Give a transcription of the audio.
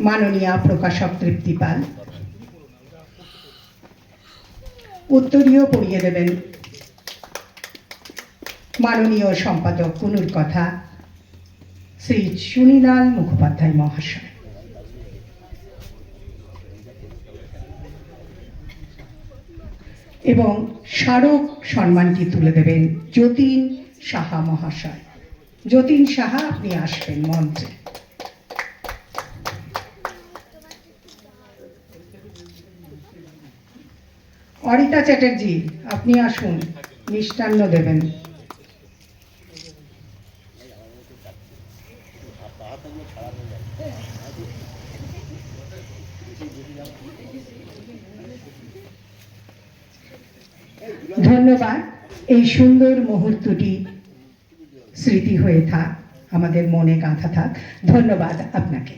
মাননীয়া প্রকাশক তৃপ্তি পাল উত্তরীয় পড়িয়ে দেবেন মাননীয় সম্পাদক কুনুর কথা শ্রী সুনীলাল মুখোপাধ্যায় মহাশয়। এবং স্মারক সম্মানটি তুলে দেবেন যতীন সাহা মহাশয়। যতীন সাহা, আপনি আসবেন মঞ্চে অরিতা চ্যাটার্জি, আপনি আসুন, মিষ্টান্ন দেবেন। ধন্যবাদ, এই সুন্দর মুহূর্তটি স্মৃতি হয়ে থাক, আমাদের মনে গাঁথা থাক। ধন্যবাদ আপনাকে।